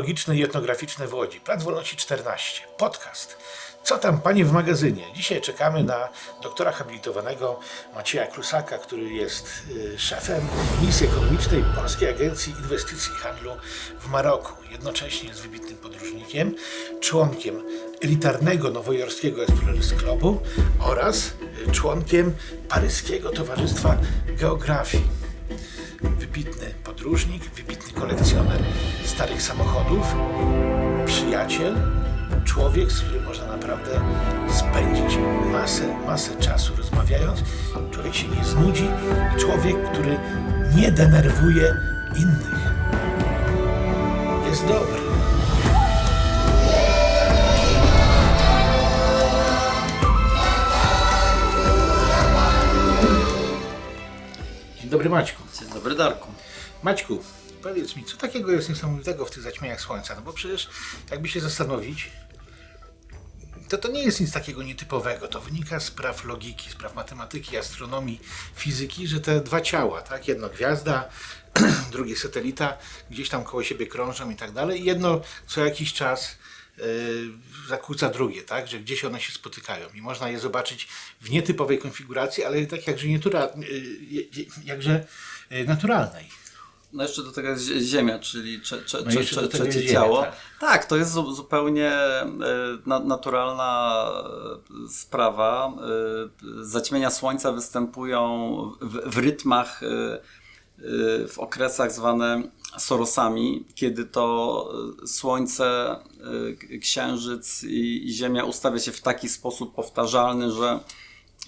Muzeum Geologiczne i Etnograficzne w Łodzi, Plac Wolności 14, podcast. Co tam, panie w magazynie? Dzisiaj czekamy na doktora habilitowanego Macieja Krusaka, który jest y, szefem misji ekonomicznej Polskiej Agencji Inwestycji i Handlu w Maroku. Jednocześnie jest wybitnym podróżnikiem, członkiem elitarnego nowojorskiego Explorers Clubu oraz y, członkiem paryskiego Towarzystwa Geografii wybitny podróżnik, wybitny kolekcjoner starych samochodów, przyjaciel, człowiek, z którym można naprawdę spędzić masę, masę czasu rozmawiając. Człowiek się nie znudzi i człowiek, który nie denerwuje innych. Jest dobry. Dobry Maćku. Dzień dobry Darku. Maćku, powiedz mi, co takiego jest niesamowitego w tych zaćmieniach słońca? No bo przecież, jakby się zastanowić, to to nie jest nic takiego nietypowego. To wynika z praw logiki, z praw matematyki, astronomii, fizyki, że te dwa ciała, tak? Jedno gwiazda, drugie satelita, gdzieś tam koło siebie krążą i tak dalej. I jedno co jakiś czas zakłóca drugie, tak? Że gdzieś one się spotykają i można je zobaczyć w nietypowej konfiguracji, ale tak jakże, nietura, yy, jakże yy, naturalnej. No jeszcze do tego jest zie- Ziemia, czyli cze, No tego trzecie jest Ziemia, ciało. tak. Tak. to jest zu, zupełnie na, naturalna sprawa. Zaćmienia Słońca występują w, w rytmach, w okresach zwane sorosami, kiedy to e, Słońce, k- Księżyc i, Ziemia ustawia się w taki sposób powtarzalny, że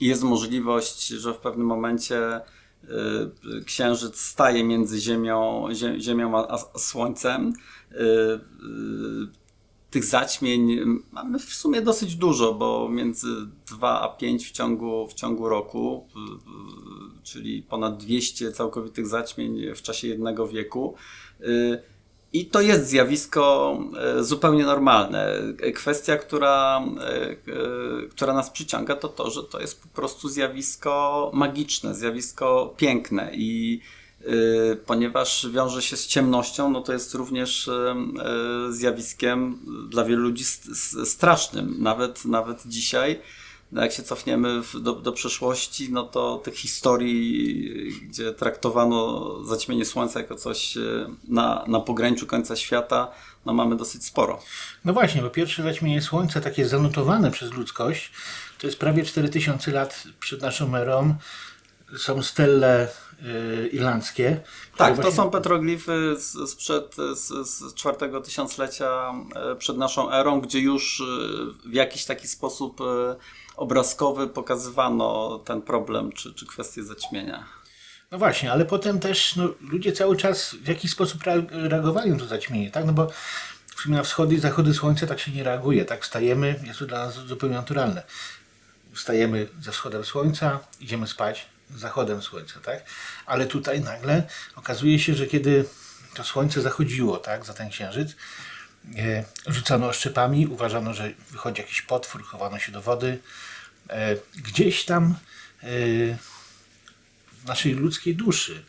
jest możliwość, że w pewnym momencie y, księżyc staje między Ziemią, zie, ziemią a Słońcem. Y, y, Tych zaćmień mamy w sumie dosyć dużo, bo między 2 a 5 w ciągu, w ciągu roku, y, y, czyli ponad 200 całkowitych zaćmień w czasie jednego wieku. Y, i to jest zjawisko e, zupełnie normalne. E, Kwestia, która, która nas przyciąga, to to, że to jest po prostu zjawisko magiczne, zjawisko piękne i ponieważ wiąże się z ciemnością, no to jest również e, e, zjawiskiem dla wielu ludzi st- st- strasznym. Nawet, nawet dzisiaj, no jak się cofniemy do, do przeszłości, no to tych historii, gdzie traktowano zaćmienie słońca jako coś na, na pograniczu końca świata, no mamy dosyć sporo. No właśnie, bo pierwsze zaćmienie Słońca, takie zanotowane przez ludzkość, to jest prawie 4000 lat przed naszą erą. Są stelle y, irlandzkie. które Tak, to są petroglify z, sprzed z, z czwartego tysiąclecia e, przed naszą erą, gdzie już e, w jakiś taki sposób obrazkowy pokazywano ten problem czy, czy kwestię zaćmienia. No właśnie, ale potem też no, ludzie cały czas w jakiś sposób rea- reagowali na to zaćmienie, tak? No bo w sumie na wschody i zachody słońca tak się nie reaguje, tak? Wstajemy, jest to dla nas zupełnie naturalne. Wstajemy ze wschodem słońca, idziemy spać zachodem słońca, tak? Ale tutaj nagle okazuje się, że kiedy to słońce zachodziło, tak, za ten księżyc, e, rzucano oszczepami, uważano, że wychodzi jakiś potwór, chowano się do wody. E, gdzieś tam e, w naszej ludzkiej duszy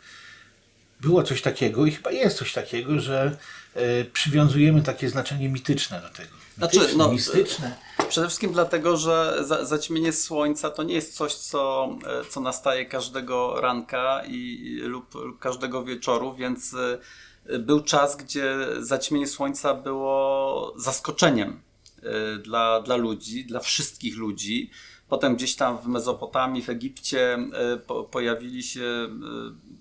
było coś takiego i chyba jest coś takiego, że e, przywiązujemy takie znaczenie mityczne do tego. Znaczy, Mityczne, no, mistyczne. Przede wszystkim dlatego, że za, zaćmienie słońca to nie jest coś, co, e, co nastaje każdego ranka i, lub, lub każdego wieczoru, więc e, był czas, gdzie zaćmienie słońca było zaskoczeniem e, dla, dla ludzi, dla wszystkich ludzi. Potem gdzieś tam w Mezopotamii, w Egipcie e, po, pojawili się e,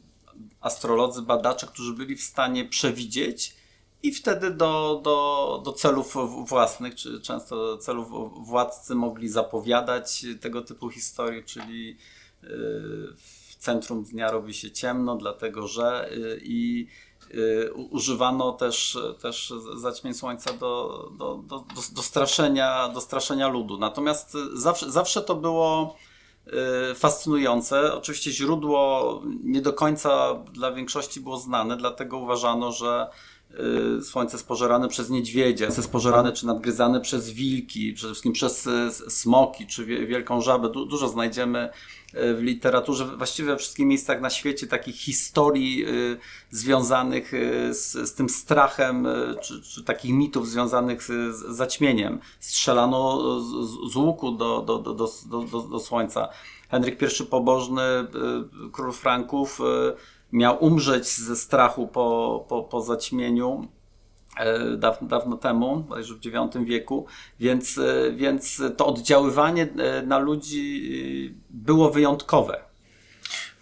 astrolodzy, badacze, którzy byli w stanie przewidzieć i wtedy do, do, do celów własnych, czy często celów władcy mogli zapowiadać tego typu historie, czyli yy, w centrum dnia robi się ciemno, dlatego że yy, i u- używano też, też zaćmień słońca do, do, do, do, straszenia, do straszenia ludu. Natomiast y, zawsze, zawsze to było y, fascynujące. Oczywiście źródło nie do końca dla większości było znane, dlatego uważano, że y, słońce jest pożerane przez niedźwiedzie, jest pożerane czy nadgryzane przez wilki, przede wszystkim przez y, smoki czy wie- wielką żabę. Du- dużo znajdziemy y, w literaturze, właściwie we wszystkich miejscach na świecie takich historii y, związanych y, z, z tym strachem, y, czy, czy takich mitów związanych z, z zaćmieniem. Strzelano z, z- łuku do, do, do, do, do, do, słońca. Henryk I Pobożny, y, król Franków, y, miał umrzeć ze strachu po, po, po zaćmieniu e, dawno, dawno temu, bodajże w IX wieku, więc, e, więc to oddziaływanie e, na ludzi było wyjątkowe.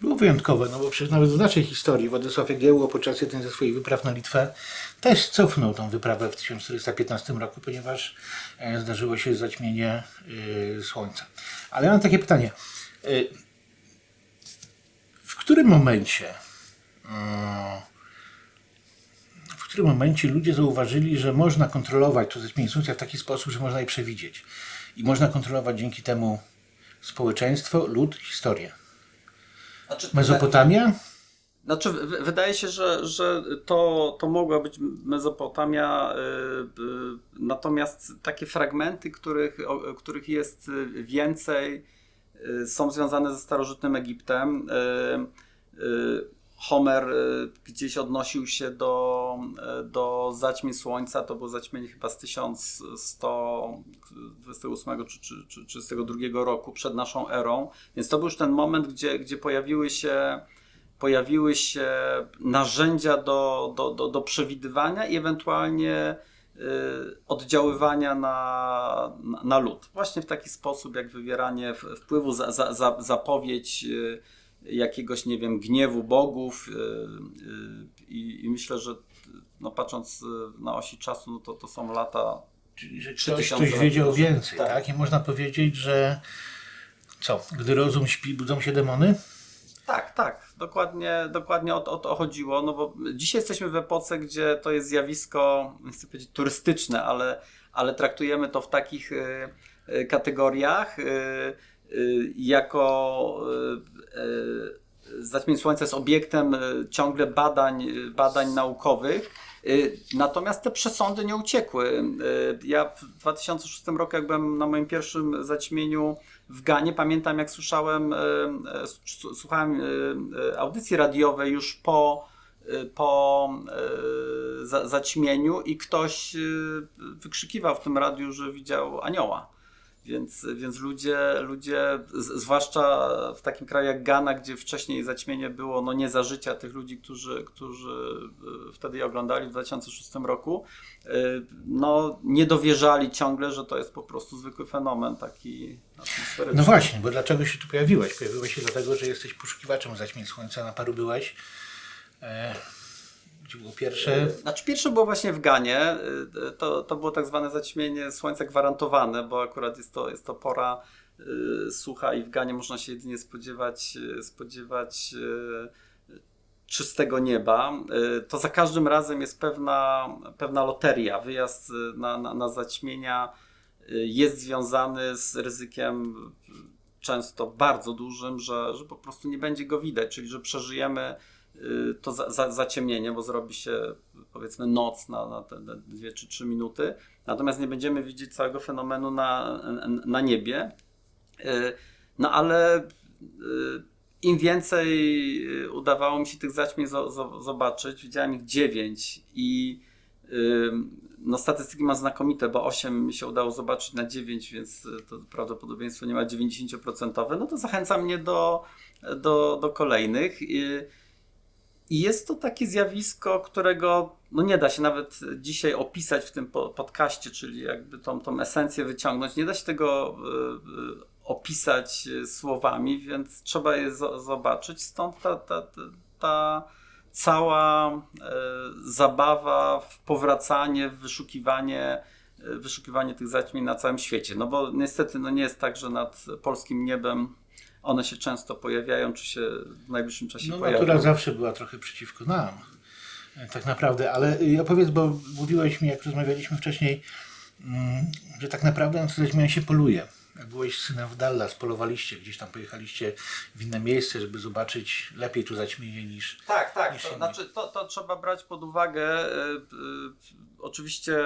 Było wyjątkowe, no bo przecież nawet w naszej historii Władysław Jagiełło podczas jednej ze swoich wypraw na Litwę też cofnął tą wyprawę w 1415 roku, ponieważ zdarzyło się zaćmienie słońca. Ale ja mam takie pytanie. W którym momencie w którym momencie ludzie zauważyli, że można kontrolować to zaćmienie słońca w taki sposób, że można je przewidzieć i można kontrolować dzięki temu społeczeństwo, lud, historię. Znaczy, Mezopotamia? Znaczy, wydaje się, że, że to, to mogła być Mezopotamia, y, y, natomiast takie fragmenty, których, o, których jest więcej, y, są związane ze starożytnym Egiptem. Y, y, Homer y, gdzieś odnosił się do, y, do zaćmień słońca, to było zaćmienie chyba z 1128 czy, czy, czy 32 roku przed naszą erą, więc to był już ten moment, gdzie, gdzie pojawiły się pojawiły się narzędzia do, do, do, do przewidywania i ewentualnie y, oddziaływania na, na, lud. Właśnie w taki sposób, jak wywieranie wpływu, za, za, za, zapowiedź jakiegoś, nie wiem, gniewu bogów y, y, i, i myślę, że no, patrząc y, na osi czasu, no to, to są lata Czyli, że ktoś, ktoś wiedział więcej, tak. Tak. I można powiedzieć, że co, gdy rozum śpi, budzą się demony? Tak, tak, dokładnie, dokładnie o, to- o to chodziło, no bo dzisiaj jesteśmy w epoce, gdzie to jest zjawisko, nie chcę powiedzieć turystyczne, ale, ale traktujemy to w takich y, y, kategoriach, y, jako y, y, zaćmień słońca jest obiektem y, ciągle badań, y, badań naukowych, y, natomiast te przesądy nie uciekły. Y, Ja w 2006 roku, jak byłem na moim pierwszym zaćmieniu w Ganie, pamiętam jak słyszałem, y, y, słuchałem y, y, audycji radiowej już po, y, po y, za- zaćmieniu i ktoś y, wykrzykiwał w tym radiu, że widział anioła. Więc, więc ludzie, ludzie, zwłaszcza w takim kraju jak Ghana, gdzie wcześniej zaćmienie było no nie za życia tych ludzi, którzy, którzy y, wtedy je oglądali w 2006 roku, y, no nie dowierzali ciągle, że to jest po prostu zwykły fenomen taki atmosferyczny. No właśnie, bo dlaczego się tu pojawiłeś? Pojawiłeś się dlatego, że jesteś poszukiwaczem zaćmień słońca, na paru byłeś. E, było pierwsze? Znaczy pierwsze było właśnie w Ganie, y, to, to było tak zwane zaćmienie słońca gwarantowane, bo akurat jest to, jest to pora y, sucha i w Ganie można się jedynie spodziewać, spodziewać czystego nieba. To za każdym razem jest pewna, pewna loteria. Wyjazd na, na, na zaćmienia jest związany z ryzykiem często bardzo dużym, że, że po prostu nie będzie go widać, czyli że przeżyjemy to za, za, zaciemnienie, bo zrobi się powiedzmy noc na, na te te dwie czy trzy minuty, natomiast nie będziemy widzieć całego fenomenu na, na niebie. Y, No ale y, im więcej y, udawało mi się tych zaćmień zo- zo- zobaczyć, widziałem ich dziewięć i y, no statystyki mam znakomite, bo 8 mi się udało zobaczyć na 9, więc y, to prawdopodobieństwo nie ma 90%, no to zachęca mnie do, do, do kolejnych. I jest to takie zjawisko, którego no nie da się nawet dzisiaj opisać w tym po- podcaście, czyli jakby tą, tą esencję wyciągnąć. Nie da się tego y, y, opisać y, słowami, więc trzeba je zo- zobaczyć. Stąd ta, ta, ta, ta cała zabawa w powracanie, w wyszukiwanie, wyszukiwanie tych zaćmień na całym świecie. No bo niestety no nie jest tak, że nad polskim niebem one się często pojawiają, czy się w najbliższym czasie No pojawią. natura zawsze była trochę przeciwko nam. e, Tak naprawdę, ale opowiedz, bo mówiłeś mi, jak rozmawialiśmy wcześniej, mm, że tak naprawdę na to zaćmienia się poluje. Jak byłeś z synem w Dallas, polowaliście, gdzieś tam pojechaliście w inne miejsce, żeby zobaczyć lepiej tu zaćmienie niż... Tak, tak. niż To, znaczy, to, to trzeba brać pod uwagę. y, Oczywiście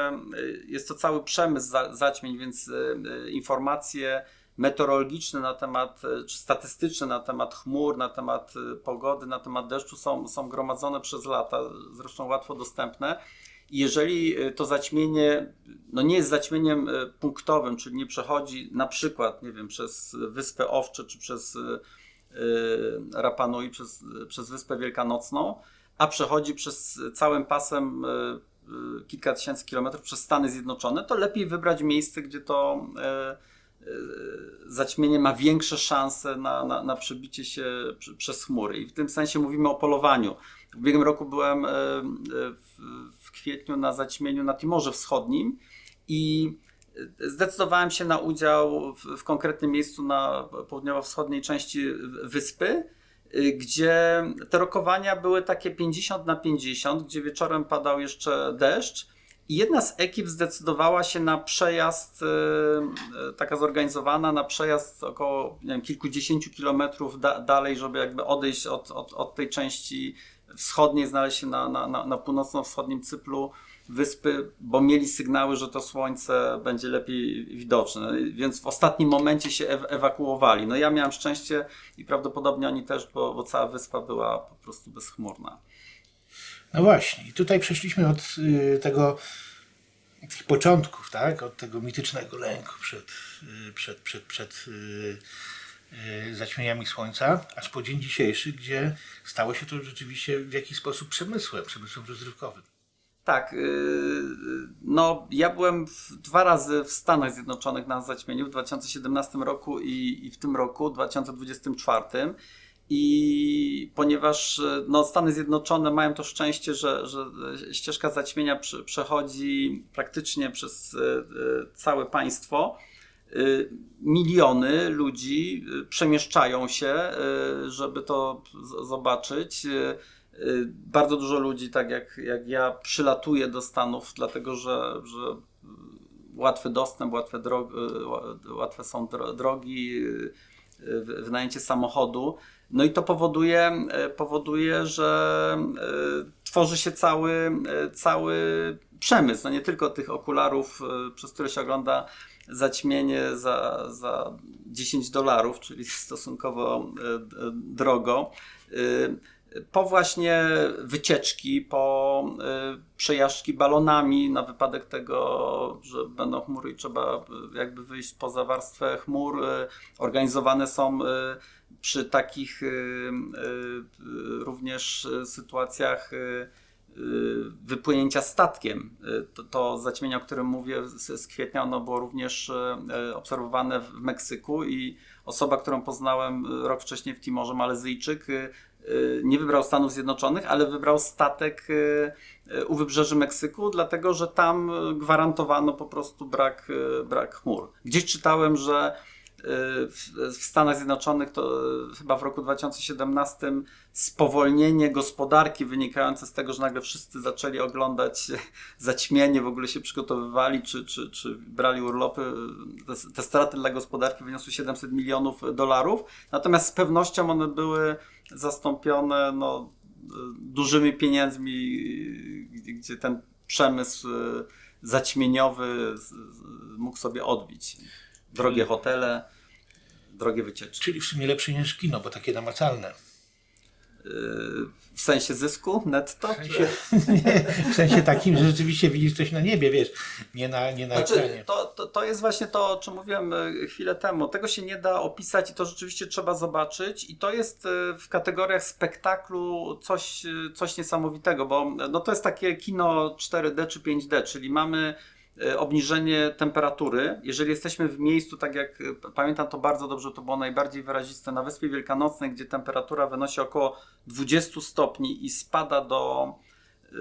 jest to cały przemysł za, zaćmień, więc informacje meteorologiczne na temat, y, czy statystyczne na temat chmur, na temat y, pogody, na temat deszczu są, są gromadzone przez lata, zresztą łatwo dostępne. I jeżeli y, to zaćmienie no nie jest zaćmieniem punktowym, czyli nie przechodzi na przykład, nie wiem, przez Wyspę Owcze czy przez Rapanui, przez, przez Wyspę Wielkanocną, a przechodzi przez całym pasem kilka tysięcy kilometrów przez Stany Zjednoczone, to lepiej wybrać miejsce, gdzie to zaćmienie ma większe szanse na, na, na przebicie się przez chmury. I w tym sensie mówimy o polowaniu. W ubiegłym roku byłem y, y, w, w kwietniu na zaćmieniu na Timorze Wschodnim i zdecydowałem się na udział w, w konkretnym miejscu na południowo-wschodniej części wyspy, y, gdzie te rokowania były takie 50 na 50, gdzie wieczorem padał jeszcze deszcz. Jedna z ekip zdecydowała się na przejazd, y, y, taka zorganizowana, na przejazd około nie wiem, kilkudziesięciu kilometrów da, dalej, żeby jakby odejść od, od, od tej części wschodniej, znaleźć się na, na, na, na północno-wschodnim cyplu wyspy, bo mieli sygnały, że to słońce będzie lepiej widoczne, więc w ostatnim momencie się ew- ewakuowali. No ja miałem szczęście i prawdopodobnie oni też, bo, bo cała wyspa była po prostu bezchmurna. No właśnie, tutaj przeszliśmy od y, tego, tych początków, tak? Od tego mitycznego lęku przed, y, przed, przed, przed y, zaćmieniami słońca, aż po dzień dzisiejszy, gdzie stało się to rzeczywiście w jakiś sposób przemysłem, przemysłem rozrywkowym. Tak, no ja byłem dwa razy w Stanach Zjednoczonych na zaćmieniu w 2017 roku i, i w tym roku, 2024. I ponieważ e, no, Stany Zjednoczone mają to szczęście, że, że ścieżka zaćmienia prze, przechodzi praktycznie przez e, e, całe państwo, miliony ludzi przemieszczają się, żeby to zobaczyć. Bardzo dużo ludzi, tak jak, jak ja, przylatuje do Stanów, dlatego że, że łatwy dostęp, łatwe, drog, ła- łatwe są dro- drogi, wynajęcie samochodu. No i to powoduje, y, powoduje że y, tworzy się cały, y, cały przemysł. No nie tylko tych okularów, przez które się ogląda zaćmienie za, za 10 dolarów, czyli stosunkowo drogo. Po właśnie wycieczki, po przejażdżki balonami na wypadek tego, że będą chmury i trzeba jakby wyjść poza warstwę chmur. Organizowane są przy takich y, y, również sytuacjach y, wypłynięcia statkiem. To, to zaćmienie, o którym mówię z, z kwietnia, ono było również obserwowane w Meksyku i osoba, którą poznałem rok wcześniej w Timorze, Malezyjczyk, nie wybrał Stanów Zjednoczonych, ale wybrał statek u wybrzeży Meksyku, dlatego że tam gwarantowano po prostu brak, brak chmur. Gdzieś czytałem, że w, Stanach Zjednoczonych to y, chyba w roku 2017 spowolnienie gospodarki wynikające z tego, że nagle wszyscy zaczęli oglądać zaćmienie, w ogóle się przygotowywali, czy, czy, czy brali urlopy. Te, te straty dla gospodarki wyniosły 700 milionów dolarów, natomiast z pewnością one były zastąpione no, dużymi pieniędzmi, gdzie- ten przemysł zaćmieniowy mógł sobie odbić. Drogie hotele, drogie wycieczki. Czyli w sumie lepsze niż kino, bo takie namacalne. Y, W sensie zysku netto? W sensie, nie, w sensie takim, że rzeczywiście widzisz coś na niebie, wiesz, nie na, nie na Znaczy, ekranie. to, to, to jest właśnie to, o czym mówiłem e, chwilę temu. Tego się nie da opisać i to rzeczywiście trzeba zobaczyć. I to jest e, w kategoriach spektaklu coś, e, coś niesamowitego, bo no, to jest takie kino 4D czy 5D, czyli mamy obniżenie temperatury. Jeżeli jesteśmy w miejscu, tak jak e, pamiętam to bardzo dobrze, to było najbardziej wyraziste na Wyspie Wielkanocnej, gdzie temperatura wynosi około 20 stopni i spada do y,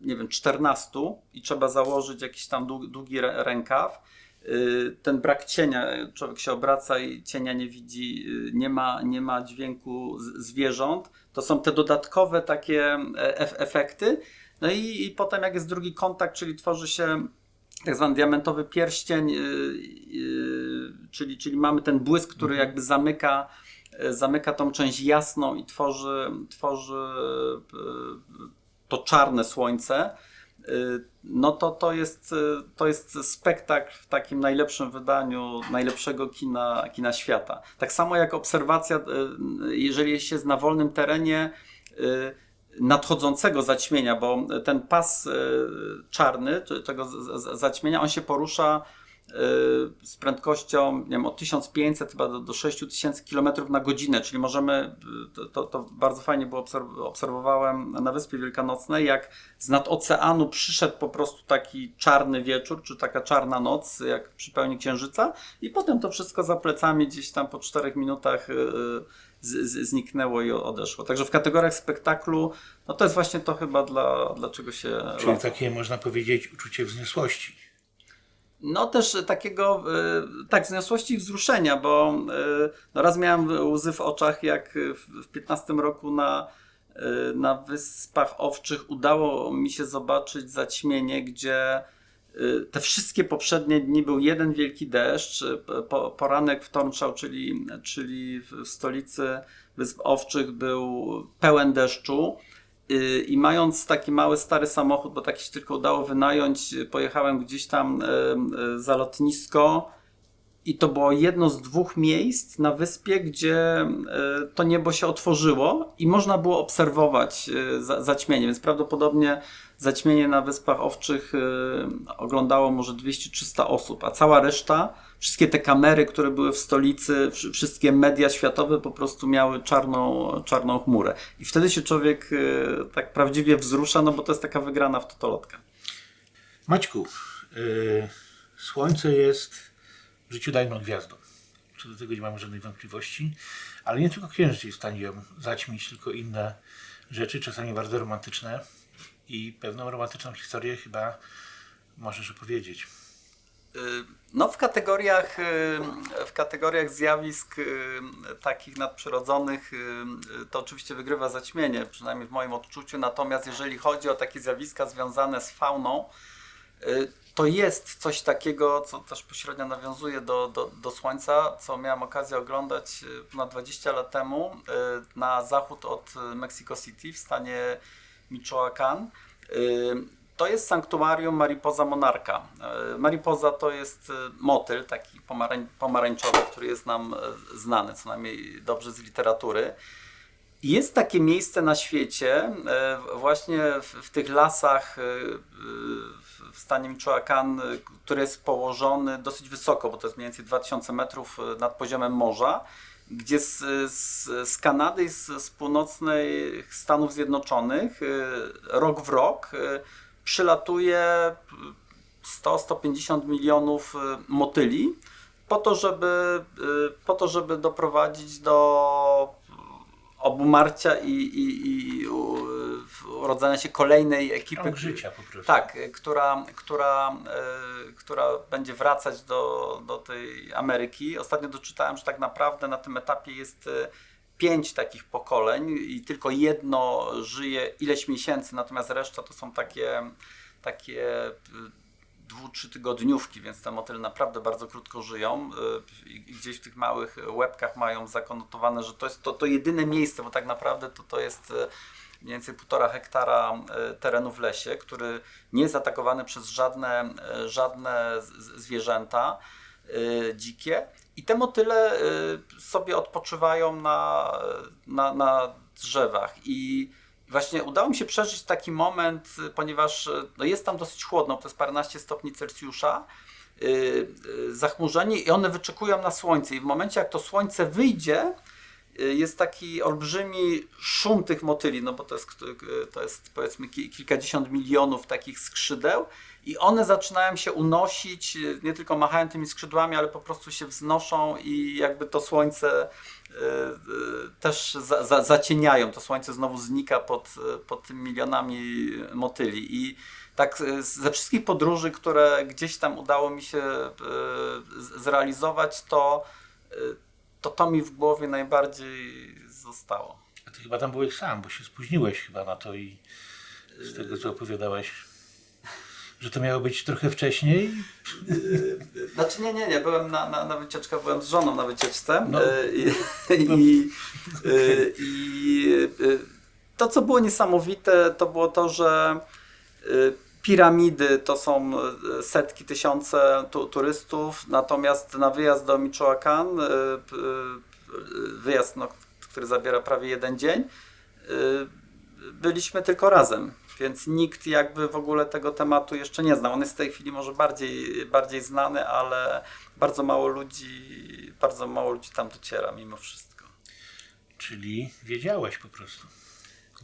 nie wiem, 14 i trzeba założyć jakiś tam długi, długi rę- rękaw. Ten brak cienia, człowiek się obraca i cienia nie widzi, nie ma, nie ma dźwięku zwierząt. To są te dodatkowe takie e- ef- efekty. No i, i potem jak jest drugi kontakt, czyli tworzy się tak zwany diamentowy pierścień, yy, yy, czyli, czyli mamy ten błysk, który jakby zamyka, yy, zamyka tą część jasną i tworzy, tworzy to czarne słońce. No to, to, jest, to jest spektakl w takim najlepszym wydaniu najlepszego kina, kina świata. Tak samo jak obserwacja, jeżeli się jest na wolnym terenie, nadchodzącego zaćmienia, bo ten pas e, czarny, tego zaćmienia, on się porusza e, z prędkością nie wiem, od 1500 chyba do, do 6000 km na godzinę, czyli możemy, e, to, to, bardzo fajnie było, obserw- obserwowałem na Wyspie Wielkanocnej, jak z nad oceanu przyszedł po prostu taki czarny wieczór, czy taka czarna noc, jak przy pełni księżyca i potem to wszystko za plecami gdzieś tam po 4 minutach z, z, zniknęło i odeszło. Także w kategoriach spektaklu, no to jest właśnie to chyba dla, dlaczego się... Czyli takie, można powiedzieć, uczucie wzniosłości. No też takiego, y, tak, wzniosłości i wzruszenia, bo y, no raz miałem łzy w oczach, jak w, w 15 roku na, y, na Wyspach Owczych udało mi się zobaczyć zaćmienie, gdzie te wszystkie poprzednie dni był jeden wielki deszcz, y, po, poranek w Tornczał, czyli, czyli w stolicy Wysp Owczych był pełen deszczu. Y, I mając taki mały, stary samochód, bo taki się tylko udało wynająć, y, pojechałem gdzieś tam y, y, za lotnisko i to było jedno z dwóch miejsc na wyspie, gdzie y, to niebo się otworzyło i można było obserwować za- zaćmienie, więc prawdopodobnie zaćmienie na Wyspach Owczych y, oglądało może 200-300 osób, a cała reszta, wszystkie te kamery, które były w stolicy, wszy- wszystkie media światowe po prostu miały czarną, czarną chmurę. I wtedy się człowiek tak prawdziwie wzrusza, no bo to jest taka wygrana w totolotka. Maćku, yy, Słońce jest w życiu dajną gwiazdą. Co do tego nie mamy żadnej wątpliwości. Ale nie tylko księżyc jest w stanie ją zaćmić, tylko inne rzeczy, czasami bardzo romantyczne. I pewną romantyczną historię chyba możesz opowiedzieć. Y, No w kategoriach, y, w kategoriach zjawisk y, takich nadprzyrodzonych to oczywiście wygrywa zaćmienie, przynajmniej w moim odczuciu. Natomiast jeżeli chodzi o takie zjawiska związane z fauną, to jest coś takiego, co też pośrednio nawiązuje do, do, do Słońca, co miałem okazję oglądać y, ponad 20 lat temu y, na zachód od y, Mexico City w stanie Michoacán. Y, To jest sanktuarium Mariposa Monarcha. Y, Mariposa to jest y, motyl taki pomarań, pomarańczowy, który jest nam y, znany, co najmniej dobrze z literatury. Jest takie miejsce na świecie, właśnie w, w tych lasach w stanie Michoacán, e, który jest położony dosyć wysoko, bo to jest mniej więcej 2000 metrów e, nad poziomem morza, gdzie z, z, z Kanady i z, z północnych Stanów Zjednoczonych e, rok w rok przylatuje 100-150 milionów motyli po to, żeby, po to, żeby doprowadzić do obumarcia i, i, i urodzenia się kolejnej ekipy. Krąg życia po prostu. Tak, która, która, y, która będzie wracać do, do tej Ameryki. Ostatnio doczytałem, że tak naprawdę na tym etapie jest y, pięć takich pokoleń i tylko jedno żyje ileś miesięcy, natomiast reszta to są takie, takie y, dwu, trzy tygodniówki, więc te motyle naprawdę bardzo krótko żyją i gdzieś w tych małych łebkach mają zakonotowane, że to jest to, to jedyne miejsce, bo tak naprawdę to, to jest mniej więcej półtora hektara y, terenu w lesie, który nie jest atakowany przez żadne, y, żadne zwierzęta y, dzikie i te motyle sobie odpoczywają na, na, na drzewach i Właśnie udało mi się przeżyć taki moment, ponieważ no jest tam dosyć chłodno, to jest paręnaście stopni Celsjusza, zachmurzenie i one wyczekują na słońce. I w momencie, jak to słońce wyjdzie, jest taki olbrzymi szum tych motyli, no bo to jest, y, to jest powiedzmy ki- kilkadziesiąt milionów takich skrzydeł i one zaczynają się unosić, y, nie tylko machają tymi skrzydłami, ale po prostu się wznoszą i jakby to słońce y, y, też za, za, zacieniają. To słońce znowu znika pod, y, pod tymi milionami motyli. I tak y, ze wszystkich podróży, które gdzieś tam udało mi się y, zrealizować, to, y, to to mi w głowie najbardziej zostało. A ty chyba tam byłeś sam, bo się spóźniłeś chyba na to i z tego co opowiadałeś. że to miało być trochę wcześniej. Znaczy nie, nie, nie, byłem na, na, na wycieczkach, byłem z żoną na wycieczce No. e, i, i, e, i e, to co było niesamowite to było to, że piramidy to są e, setki, tysiące tu, turystów, natomiast na wyjazd do Michoacán, e, e, wyjazd, no, który zabiera prawie jeden dzień, byliśmy tylko razem, więc nikt jakby w ogóle tego tematu jeszcze nie znał. On jest w tej chwili może bardziej, bardziej znany, ale bardzo mało ludzi, bardzo mało ludzi tam dociera mimo wszystko. Czyli wiedziałeś po prostu.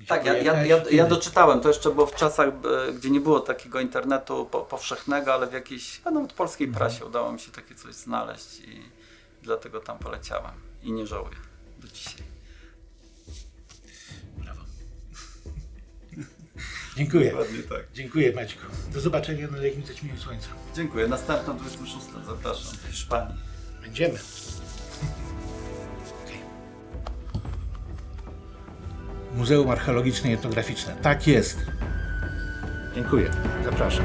Tak, ja, ja, ja, ja doczytałem, to jeszcze było w czasach, e, gdzie nie było takiego internetu po, powszechnego, ale w jakiejś, a nawet polskiej prasie udało mi się takie coś znaleźć i dlatego tam poleciałem i nie żałuję do dzisiaj. Brawo. Dziękuję. Dokładnie tak. Dziękuję Maćku. Do zobaczenia na jakimś zaćmieniu słońca. Dziękuję. Następna 26. Zapraszam w Hiszpanii. Będziemy. Muzeum Archeologiczne i Etnograficzne. Tak jest. Dziękuję. Zapraszam.